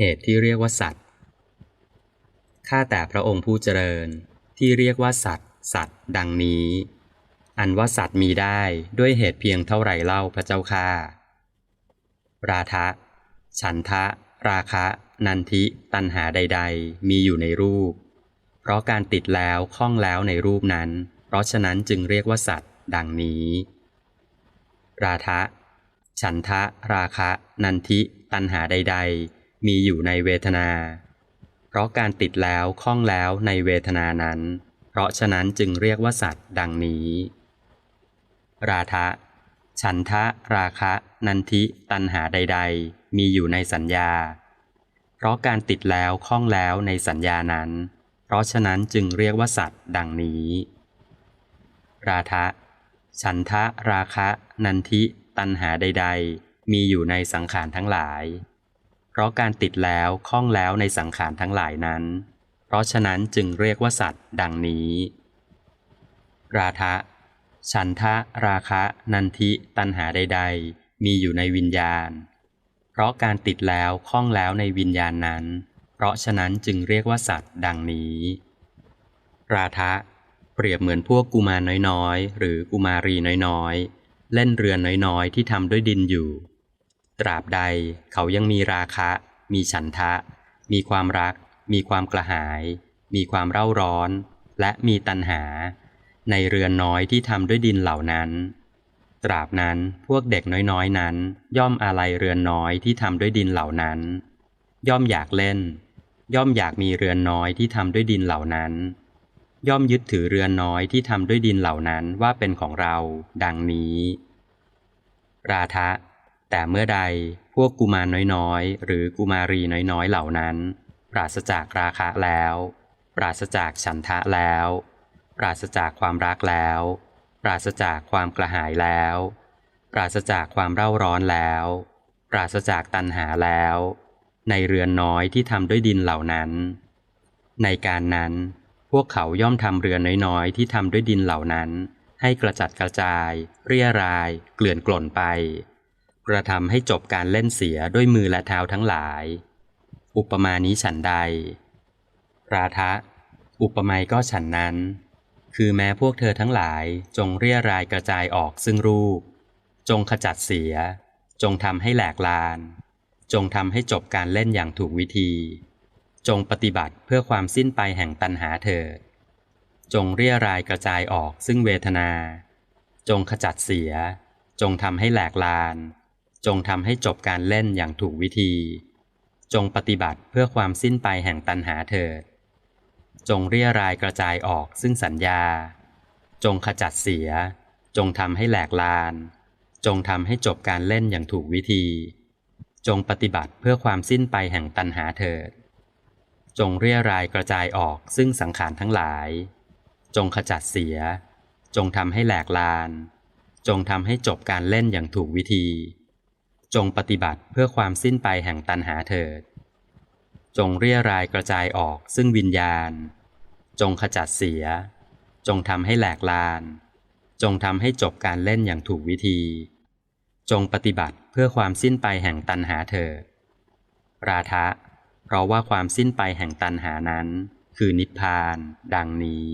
เหตุที่เรียกว่าสัตว์ ข้าแต่พระองค์ผู้เจริญ ที่เรียกว่าสัตว์ สัตว์ ดังนี้ อันว่าสัตว์มีได้ด้วยเหตุเพียงเท่าไหร่เล่าพระเจ้าค่าราทะ ฉันทะ ราคะ นันทิ ตัณหาใด ๆ มีอยู่ในรูป เพราะการติดแล้วคล้องแล้วในรูปนั้น เพราะฉะนั้นจึงเรียกว่าสัตว์ ดังนี้ ราทะ ฉันทะ ราคะ นันทิ ตัณหาใด ๆ มีอยู่ในเวทนา เพราะการติดแล้วคล้องแล้วในเวทนานั้น เพราะฉะนั้นจึงเรียกว่าสัตว์ดังนี้ ราทะ ฉันทะ ราคะ นันทิตัณหาใด ๆ มีอยู่ในสัญญา เพราะการติดแล้วคล้องแล้วในสัญญานั้น เพราะฉะนั้นจึงเรียกว่าสัตว์ดังนี้ ราทะ ฉันทะ ราคะ นันทิตัณหาใด ๆ มีอยู่ในสังขารทั้งหลาย ราะการติดแล้วคล้องแล้วในสังขารทั้งหลายนั้น เพราะฉะนั้นจึงเรียกว่าสัตว์ ดังนี้ ราทะ ฉันทะ ราคะ นันทิตัณหาใด ๆ มีอยู่ในวิญญาณ เพราะการติดแล้วคล้องแล้วในวิญญาณนั้น เพราะฉะนั้นจึงเรียกว่าสัตว์ ดังนี้ ราทะ เปรียบเหมือนพวกกุมารน้อยๆ หรือกุมารีน้อยๆ เล่นเรือนน้อยๆ ที่ทำด้วยดินอยู่ ตราบใดเขายังมีราคะ มีฉันทะ มีความรัก มีความกระหาย มีความเร่าร้อน และมีตัณหา ในเรือนน้อยที่ทำด้วยดินเหล่านั้น ตราบนั้นพวกเด็กน้อยๆนั้น ย่อมอาลัยเรือนน้อยที่ทำด้วยดินเหล่านั้น ย่อมอยากเล่น ย่อมอยากมีเรือนน้อยที่ทำด้วยดินเหล่านั้น ย่อมยึดถือเรือนน้อยที่ทำด้วยดินเหล่านั้นว่าเป็นของเรา ดังนี้ ราทะ แต่เมื่อใดพวกกุมารน้อยๆ หรือกุมารีน้อยๆเหล่านั้น ปราศจากราคะแล้ว ปราศจากฉันทะแล้ว ปราศจากความรักแล้ว ปราศจากความกระหายแล้ว ปราศจากความเร่าร้อนแล้ว ปราศจากตัณหาแล้ว ในเรือนน้อยที่ทำด้วยดินเหล่านั้น ในการนั้น พวกเขาย่อมทำเรือนน้อยๆ ที่ทำด้วยดินเหล่านั้น ให้กระจัดกระจาย เรียราย เกลื่อนกล่นไป กระทำให้จบการเล่นเสียด้วยมือและเท้าทั้งหลาย อุปมานี้ฉันใด ราทะ อุปไมยก็ฉันนั้น คือแม้พวกเธอทั้งหลายจงเรียรายกระจายออกซึ่งรูป จงขจัดเสีย จงทำให้แหลกลาน จงทำให้จบการเล่นอย่างถูกวิธี จงปฏิบัติเพื่อความสิ้นไปแห่งตัณหาเถิด จงเรียรายกระจายออกซึ่งเวทนา จงขจัดเสีย จงทำให้แหลกลาน จงทำให้จบการเล่นอย่างถูกวิธี จงปฏิบัติเพื่อความสิ้นไปแห่งตัณหาเถิด จงเรียรายกระจายออกซึ่งสัญญา จงขจัดเสีย จงทำให้แหลกลาน จงทำให้จบการเล่นอย่างถูกวิธี จงปฏิบัติเพื่อความสิ้นไปแห่งตัณหาเถิด จงเรียรายกระจายออกซึ่งสังขารทั้งหลาย จงขจัดเสีย จงทำให้แหลกลาน จงทำให้จบการเล่นอย่างถูกวิธี จงปฏิบัติเพื่อความสิ้นไปแห่งตัณหาเถิด จงเรียรายกระจายออกซึ่งวิญญาณ จงขจัดเสีย จงทำให้แหลกลาน จงทำให้จบการเล่นอย่างถูกวิธี จงปฏิบัติเพื่อความสิ้นไปแห่งตัณหาเถิด ราทะ เพราะว่าความสิ้นไปแห่งตัณหานั้น คือนิพพาน ดังนี้